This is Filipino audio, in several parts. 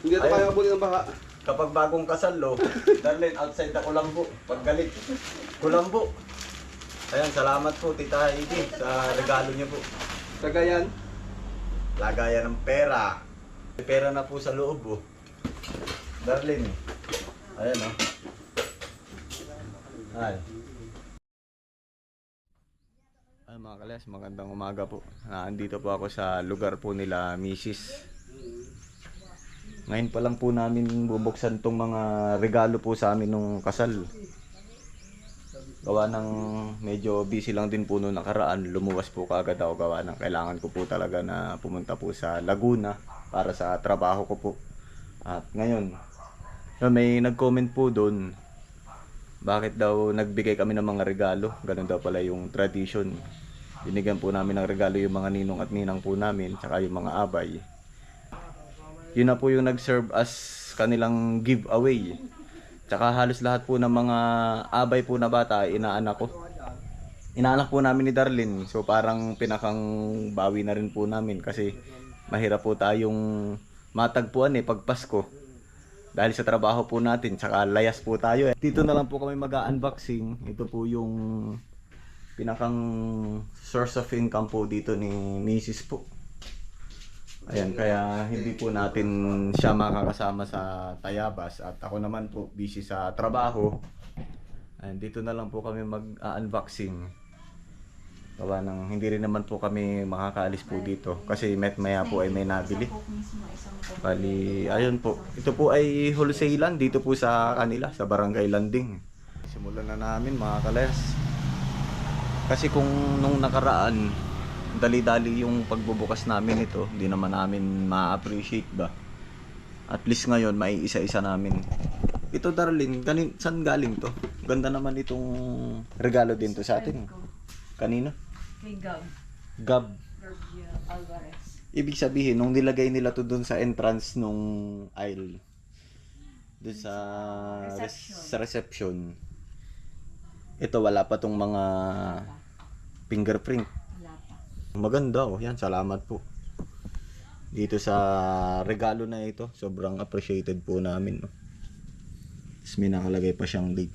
Hindi ito Ayun. kaya abulin ng baka. Kapag bagong kasal, lo, Darlene, outside ako lang po. Pag galit, kulambo. Ayan, salamat po, Tita Heidi, sa regalo niyo po. Kagayan. Lagayan ng pera. May pera na po sa loob, oh. Darlene. Ayan, oh. Ay. Ay mga kalas, magandang umaga po. Nandito po ako sa lugar po nila Mrs. Ngayon pa lang po namin bubuksan tong mga regalo po sa amin nung kasal. Gawa ng medyo busy lang din po noong nakaraan. Lumuwas po kaagad ako gawa ng kailangan ko po talaga na pumunta po sa Laguna para sa trabaho ko po. At ngayon, may nag-comment po doon bakit daw nagbigay kami ng mga regalo. Ganun daw pala yung tradition. Binigyan po namin ng regalo yung mga ninong at ninang po namin, tsaka yung mga abay. Yun na po yung nag-serve as kanilang giveaway. Tsaka halos lahat po ng mga abay po na bata, inaanak ko. Inaanak po namin ni Darlene. So parang pinakang bawi na rin po namin kasi mahirap po tayong matagpuan eh pag Pasko. Dahil sa trabaho po natin, tsaka layas po tayo. eh. Dito na lang po kami mag-unboxing. Ito po yung pinakang source of income po dito ni Mrs. po. Ayan, kaya hindi po natin siya makakasama sa Tayabas at ako naman po busy sa trabaho. Ayan, dito na lang po kami mag-unboxing. Gawa ng hindi rin naman po kami makakaalis po dito kasi met maya po ay may nabili. Bali, ayun po. Ito po ay wholesalan dito po sa kanila, sa Barangay Landing. Simulan na namin mga kalayas. Kasi kung nung nakaraan, dali-dali yung pagbubukas namin ito, hindi naman namin ma-appreciate ba. At least ngayon, may isa-isa namin. Ito Darlene, kanin, saan galing to? Ganda naman itong regalo din to sa atin. Kanino? Kay Gab. Gab. Georgia Alvarez. Ibig sabihin, nung nilagay nila to dun sa entrance nung aisle, dun sa Reception. sa reception, ito wala pa tong mga fingerprint. Maganda oh, yan, salamat po. Dito sa regalo na ito, sobrang appreciated po namin. No? Tapos may nakalagay pa siyang date.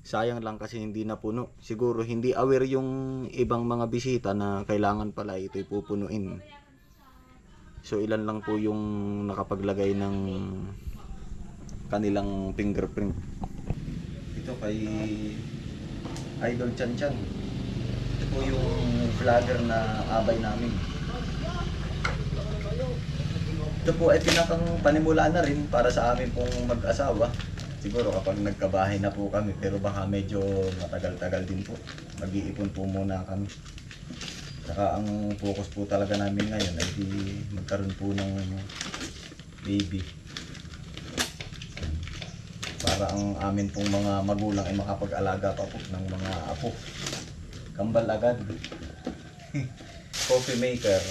Sayang lang kasi hindi napuno. Siguro hindi aware yung ibang mga bisita na kailangan pala ito pupunuin. So ilan lang po yung nakapaglagay ng kanilang fingerprint. Ito kay Idol Chan Chan. Po yung vlogger na abay namin. Ito po ay pinakang panimula na rin para sa amin pong mag-asawa. Siguro kapag nagkabahay na po kami, pero baka medyo matagal-tagal din po. Mag-iipon po muna kami. Saka ang focus po talaga namin ngayon ay di magkaroon po ng baby. Para ang amin pong mga magulang ay makapag-alaga pa po ng mga apo. Kambal agad. Coffee maker.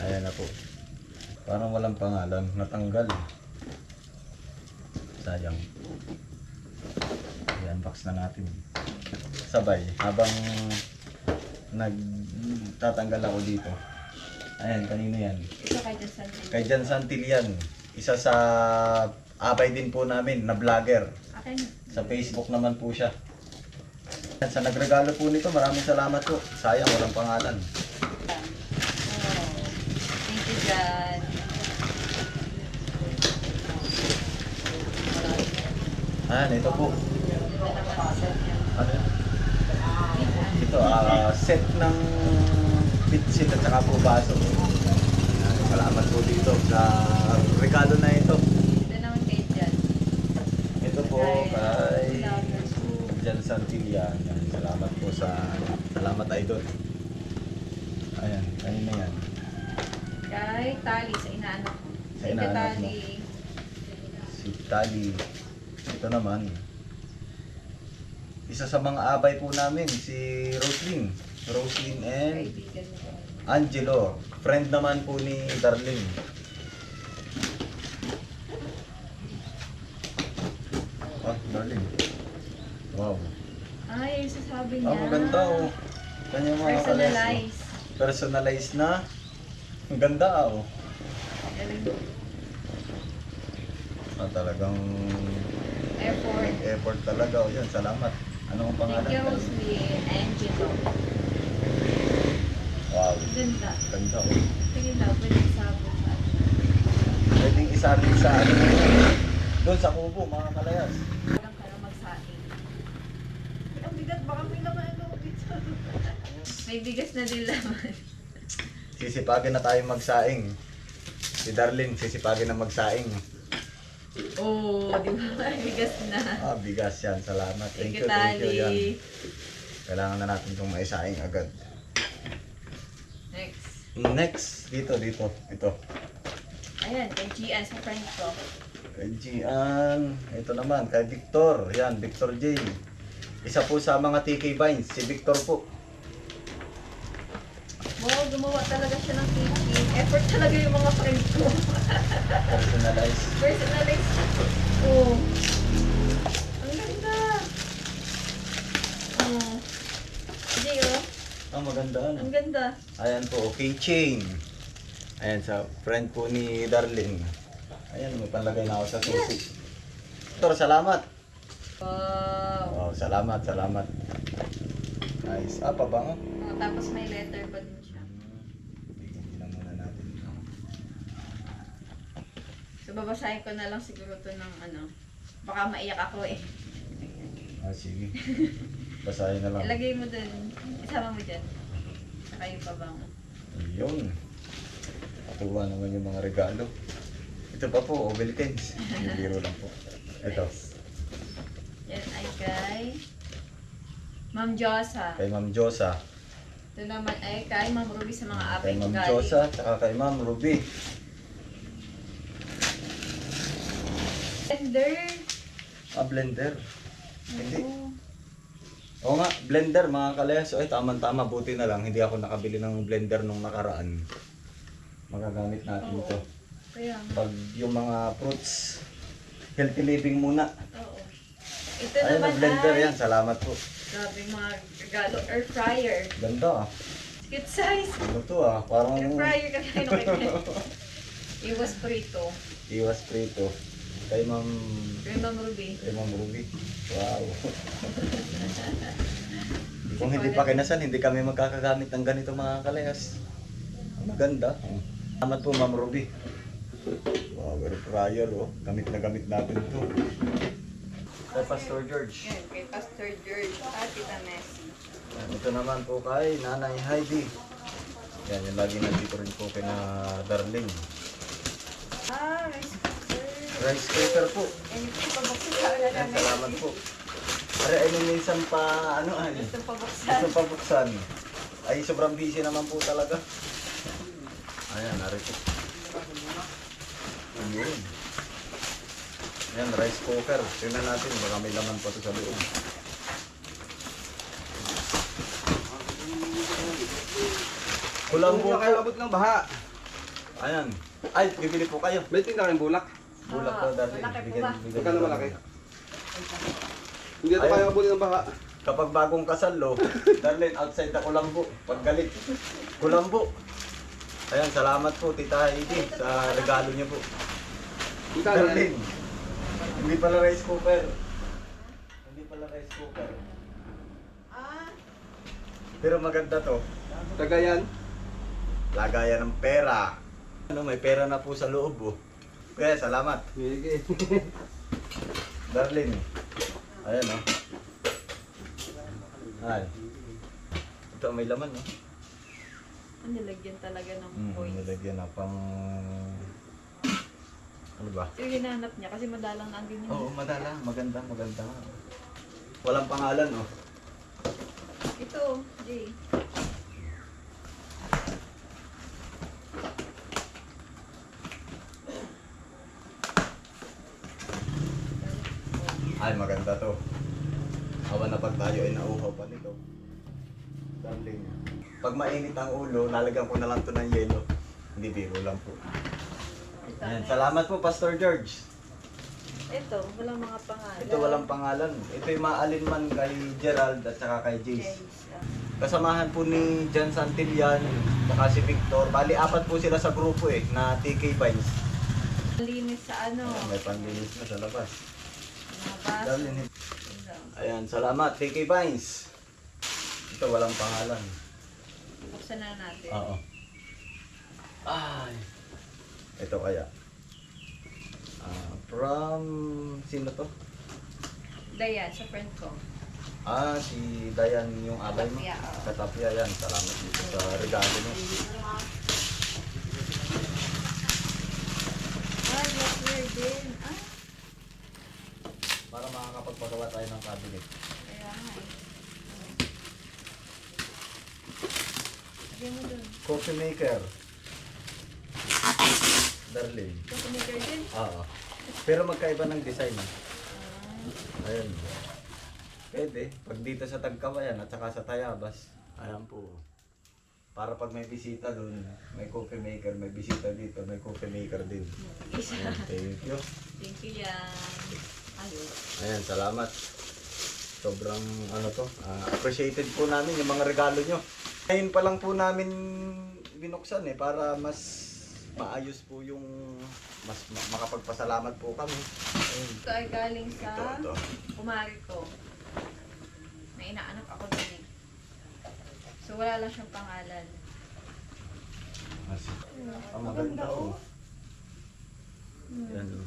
Ayan na po. Parang walang pangalan. Natanggal. Sayang. I-unbox na natin. Sabay. Habang nagtatanggal ako dito. Ayan, kanino yan? Ito kay Justin. Kay Jan Santillan. Isa sa abay din po namin na vlogger. Akin. Sa Facebook naman po siya. Sa nagregalo po nito, maraming salamat po. Sayang, walang pangalan. Thank you, Jan. Ayan, ito po. Ano yan? Ito, ah, set ng pitsit at saka po baso. Ayan, Salamat po dito sa regalo na ito. Ito naman kay Jan. Ito po kay Jan Santillan. Ayan, Salamat po sa salamat idol. Ayan, kanina yan. Kay Tali sa inaanak ko. Sa inaanak mo. Si Tali. Ito naman. Isa sa mga abay po namin, si Roslyn. Roslyn and. Angelo. Friend naman po ni Darlene. Ah, Darlene. Wow. Sasabi niya. Ah, maganda oh. Kanya mga kalas, oh. Personalized. Personalized na. Ang ganda oh. Galing. Ah, talagang Effort. effort talaga. O yan, salamat. Ano ang pangalan? Thank you, Roslyn. Angelo. Wow. Ang Ganda. Ganda oh. Sige na, pwede sabot sa atin. Pwedeng isarin sa. Doon sa kubo, mga kalayas. Walang ka na magsaing. Ang bigat, baka may laman ang loob dito. May bigas na din laman. Sisipagin na tayo magsaing. Si Darlene, sisipagin na magsaing. Oo, oh, di ba? May bigas na. Ah, bigas yan. Salamat. Thank you, thank you. Yan. Kailangan na natin itong maisaing agad. Next. Next, dito, dito. Ito. Ayan, kay Gian sa friend ko. Kay Gian. Ito naman, kay Victor. Yan, Victor J. Isa po sa mga TK Vines, si Victor po. Gumawa talaga siya ng cake. Effort talaga yung mga friend ko. Personalized. Personalized. Oh. Ang ganda. Oh. Hindi oh. Ah, maganda ano. Ang ganda. Ayan po, okay chain. Ayan sa friend po ni Darlene. Ayan, may panlagay na ako sa susi. Victor, salamat. Wow. Oh, salamat, salamat. Nice. Ah, pabango. Oh, tapos may letter pa din siya. Bigyan lang muna natin. So babasahin ko na lang siguro to ng ano. Baka maiyak ako eh. Ah, sige. Basahin na lang. Ilagay mo dun. Isama mo dyan. Saka yung pabango. Yun. Natuwa naman yung mga regalo. Ito pa po, Ovelkens. Yung biro lang po. Ito, Yan ay kay Ma'am Josa. kay Ma'am Josa. Ito naman ay kay Ma'am Ruby sa mga Kay aping Ma'am. Josa, tsaka kay Ma'am Ruby. Blender. Ah, blender. Hindi. Oo. Nga, blender mga kalayas. Ay, tama-tama. Buti na lang. Hindi ako nakabili ng blender nung nakaraan. Magagamit natin Oo. ito. Kaya nga. Pag yung mga fruits, healthy living muna. Oo. Ito Ayun, naman blender ay yan. Salamat po. grabe mga regalo. Air fryer. Ganda ah. Cute size. Ano to ah? Parang Air fryer kasi nakikita. Iwas prito. iwas prito. Kay Ma'am Kay Ma'am Ruby. kay Ma'am Ruby. Wow. Kung hindi pa kinasal, hindi kami magkakagamit ng ganito mga kalayas. Maganda. Salamat po Ma'am Ruby. Wow, air fryer oh. Gamit na gamit natin to. Kay Pastor George. Yan, kay Pastor George at Tita Messi. Ito naman po kay Nanay Heidi. Yan, yung lagi nandito rin po kay na Darling. Ah, cooker. Rice cooker po. Yan yung pabuksan sa ala Yan, salamat po. Ay nung minsan pa, ano ay, Gusto pabuksan. gusto pa buksan. Ay, sobrang busy naman po talaga. Ayan, ari po. Ayun. Ayan, rice cooker. Tingnan natin, baka may laman pa to sa loob. Kulang po kayo po. abot ng baha, Ayan. Ay, bibili po kayo. may tinda kayong bulak. Bulak Ah, po, darling. malaki po Bigyan- ba? Magkano malaki? Hindi ito Ayun. kayo abutin ng baha. Kapag bagong kasal, lo, darling, outside na kulambo. Pag galit, kulambo. Ayan, salamat po, Tita Heidi, sa regalo niyo po. Magkano yan? Darling, hindi pala rice cooker. Hindi pala rice cooker. Ah, Pero maganda to. Tagayan. Lagayan ng pera. Ano, may pera na po sa loob, oh. Kaya, salamat. Sige. Darling. Ayan, oh. Ay. Ito, may laman, oh. ang nilagyan talaga ng Hmm, coins. nilagyan na pang... Ano ba? So, hinanap niya kasi madalang ang ganyan. Oo, madala. Maganda, maganda. Walang pangalan, oh. Ito, Jay. Ay, maganda to. Awa na pag tayo ay nauhaw pa nito. Darling. Pag mainit ang ulo, lalagyan ko na lang to ng yelo. Hindi biro lang po. Ayan, salamat po, Pastor George. Ito, walang mga pangalan. Ito walang pangalan. Ito yung maalin man kay Gerald at saka kay Jace. Jace. ah. kasamahan po ni Jan Santillan, saka si Victor. Bali, apat po sila sa grupo eh, na TK Vines. Linis sa ano. Ayan, may panlinis na sa labas. Ito. Ayan, salamat, TK Vines. Ito, walang pangalan. Buksan na natin. Oo. Ay. Ito kaya. Ah, from sino to? Dayan, sa friend ko. Ah, si Dayan yung abay mo. Tapia, oo. Sa Tapia yan. Salamat dito sa regalo mo. Ah, glassware din. Ah, Para makakapagpagawa tayo ng cabinet. kaya nga eh. Lagyan mo dun. Coffee maker. Darling. Gusto ni din? Oo. Pero magkaiba ng design. ah. Ayan. Pwede. Pag dito sa Tagkawayan at saka sa Tayabas. Ayan po. Para pag may bisita doon, may coffee maker, may bisita dito, may coffee maker din. Ayan, thank you. Thank you yan. Ayos. Ayan, salamat. Sobrang ano to, ah, appreciated po namin yung mga regalo nyo. Ngayon pa lang po namin binuksan eh para mas maayos po yung mas ma- makapagpasalamat po kami. Ayun. Ito ay galing sa Ito, ito. kumari ko. May inaanak ako din eh. So wala lang siyang pangalan. Ang maganda oh. Yan oh.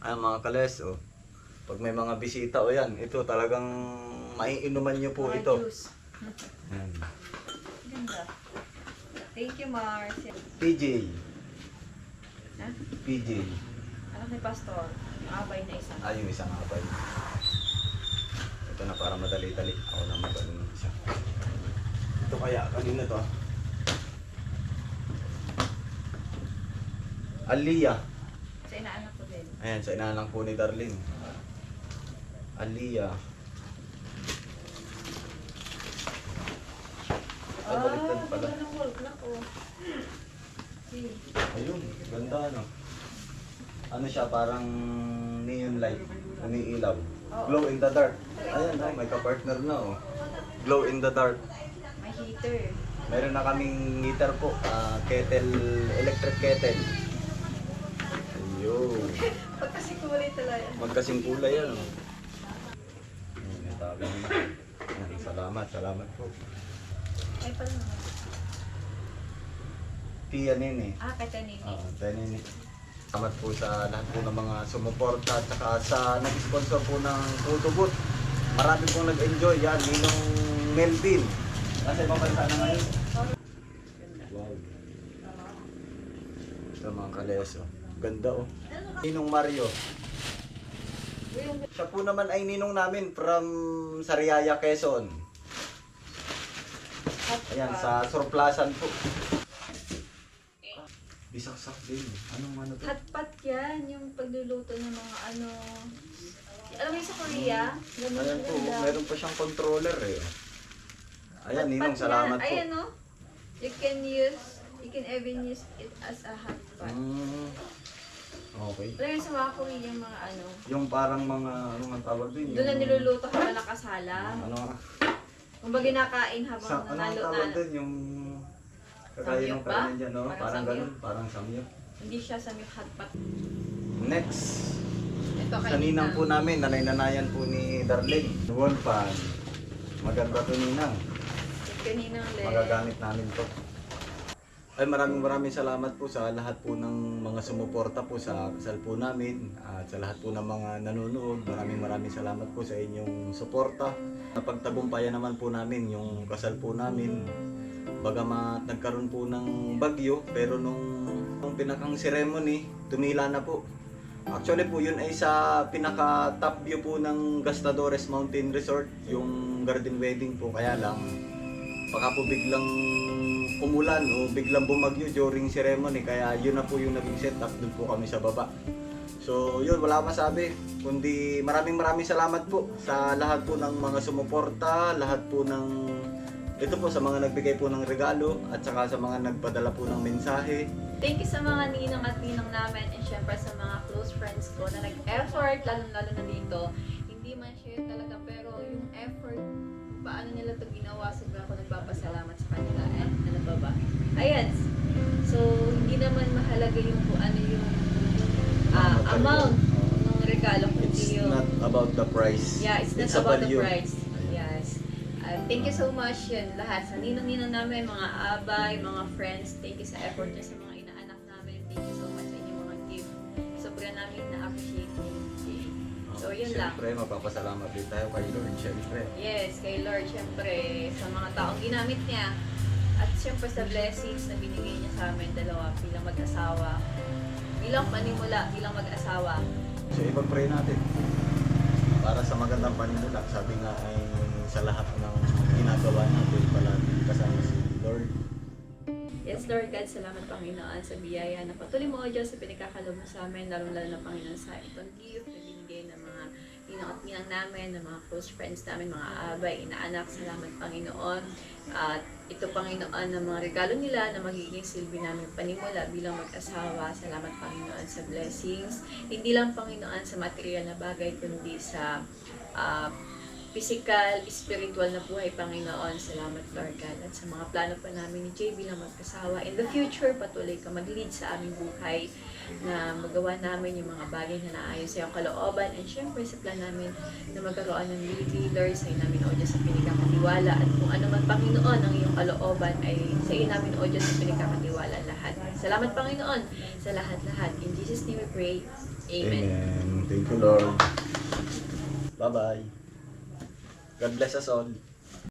Ayan mga kales oh. Pag may mga bisita o yan, ito talagang maiinuman nyo po Mga ito. juice. Yan. Ganda. Thank you, Mars. PJ. Ha? PJ. Anak ni Pastor. Abay na isa. Ah, yung isang abay. Ito na para madali-dali. Ako na mag-ano ng isa. Ito kaya, kanina to. Aliyah. Sa inaanak ko din. Ayan, sa inalang po ni Darling. Aliyah. Ay, baliktad pala. Ah. Ayun, ganda ano. Ano siya, parang neon light. Umiilaw. Glow in the dark. Ayan, oh, may ka-partner na oh. Glow in the dark. May heater. Meron na kaming heater po, ah, kettle, electric kettle. Ayun. Pag kasi kulay talaga. Magkasing kulay yan. Oh. Ayun, may tabi na. Ayan, Salamat, salamat po. Ay, pala naman. Tia Nene. Ah, kay Tanini. Oo, Tia Nene. Salamat po sa lahat po ng mga sumuporta at saka sa nag-sponsor po ng Photobooth. Marami pong nag-enjoy yan. Ninong Melvin. Nasa ibang bansa na ngayon. Wow. Ito mga kaleso. Ganda oh. Ninong Mario. Siya po naman ay ninong namin from Sariaya, Quezon. Ayan, sa surplasan po. Bisaksak din. Anong ano to? Hotpot yan, yung pagluluto ng mga ano... Alam mo yung sa Korea? Ganun Ayan po, ganda. meron pa siyang controller eh. Ayan, Hotpot ninong, yan. salamat po. Ayan oh. You can use, you can even use it as a hotpot. Mm, okay. Alam mo yung sa mga Korean mga ano, Yung parang mga, ano nga tawag din? doon na yung- niluluto habang nakasalang. Ano nga? Kung ba kinakain habang Sa, ano nga nalo tawag na, din? Yung kagaya Samyup ng ba? kainan dyan, no? Parang Parang samyup? ganun, parang samyup. hindi siya sa hotpot. Next, Ito kay sa ninang Ninang. po namin, nanay-nanayan po ni Darlene. Wall fan. Maganda to ninang. Kaninang le. Magagamit namin to. Ay maraming maraming salamat po sa lahat po ng mga sumuporta po sa kasal po namin at sa lahat po ng mga nanonood. Maraming maraming salamat po sa inyong suporta. Napagtagumpayan naman po namin yung kasal po namin. Bagamat nagkaroon po ng bagyo pero nung, nung pinakang ceremony, tumila na po. Actually po yun ay sa pinaka top view po ng Gastadores Mountain Resort, yung garden wedding po kaya lang baka po biglang umulan o biglang bumagyo during ceremony kaya yun na po yung naging setup doon po kami sa baba. So yun, wala masabi. Kundi maraming maraming salamat po sa lahat po ng mga sumuporta, lahat po ng ito po sa mga nagbigay po ng regalo at saka sa mga nagpadala po ng mensahe. Thank you sa mga ninang at ninang namin and syempre sa mga close friends ko na nag-effort, lalo-lalo na dito. Hindi man share talaga pero yung effort paano nila to ginawa. Sobrang ako nagpapasalamat sa kanila. And ano ba ba? Ayan. So, hindi naman mahalaga yung kung ano yung Ano amount ng regalo, It's yung... not about the price. Yeah, it's not a about the price. Yes. Uh, thank you so much yun lahat. Sa ninong-ninong namin, mga abay, mga friends, thank you sa effort niyo sa mga inaanak namin. Thank you so much sa inyong mga gift. Sobra namin na-appreciate. So, yun lang. Siyempre, mapapasalamat din tayo kay Lord. Siyempre. Yes, kay Lord, syempre, sa mga taong ginamit niya. At syempre sa blessings na binigay niya sa amin dalawa bilang mag-asawa. Bilang panimula, bilang mag-asawa. So, ipag-pray natin. Para sa magandang panimula, sabi nga ay sa lahat ng ginagawa natin, palagi kasama si Lord. Yes, Lord God, salamat Panginoon sa biyaya na patuloy mo, O Diyos, sa pinagkakalob mo sa amin, lalong-lalo na Panginoon sa itong gift mga ninang namin, ng mga close friends namin, mga abay, inaanak. Salamat Panginoon. At ito Panginoon ng mga regalo nila na magiging silbi namin panimula bilang mag-asawa. Salamat Panginoon sa blessings. Hindi lang Panginoon sa material na bagay, kundi sa ah, physical, spiritual na buhay, Panginoon. Salamat, Lord God. At sa mga plano pa namin ni Jay bilang magkasawa. In the future, patuloy ka mag-lead sa aming buhay na magawa namin yung mga bagay na naayon sa iyong kalooban. And syempre, sa plan namin na magkaroon ng baby leaders sa namin, O Diyos, sa pinagkakatiwala. At kung ano man, Panginoon, ang iyong kalooban ay sa iyo namin, O Diyos, sa pinagkakatiwala lahat. Salamat, Panginoon, sa lahat-lahat. In Jesus' name we pray. Amen. Amen. Thank you, Lord. Bye-bye. God bless us all.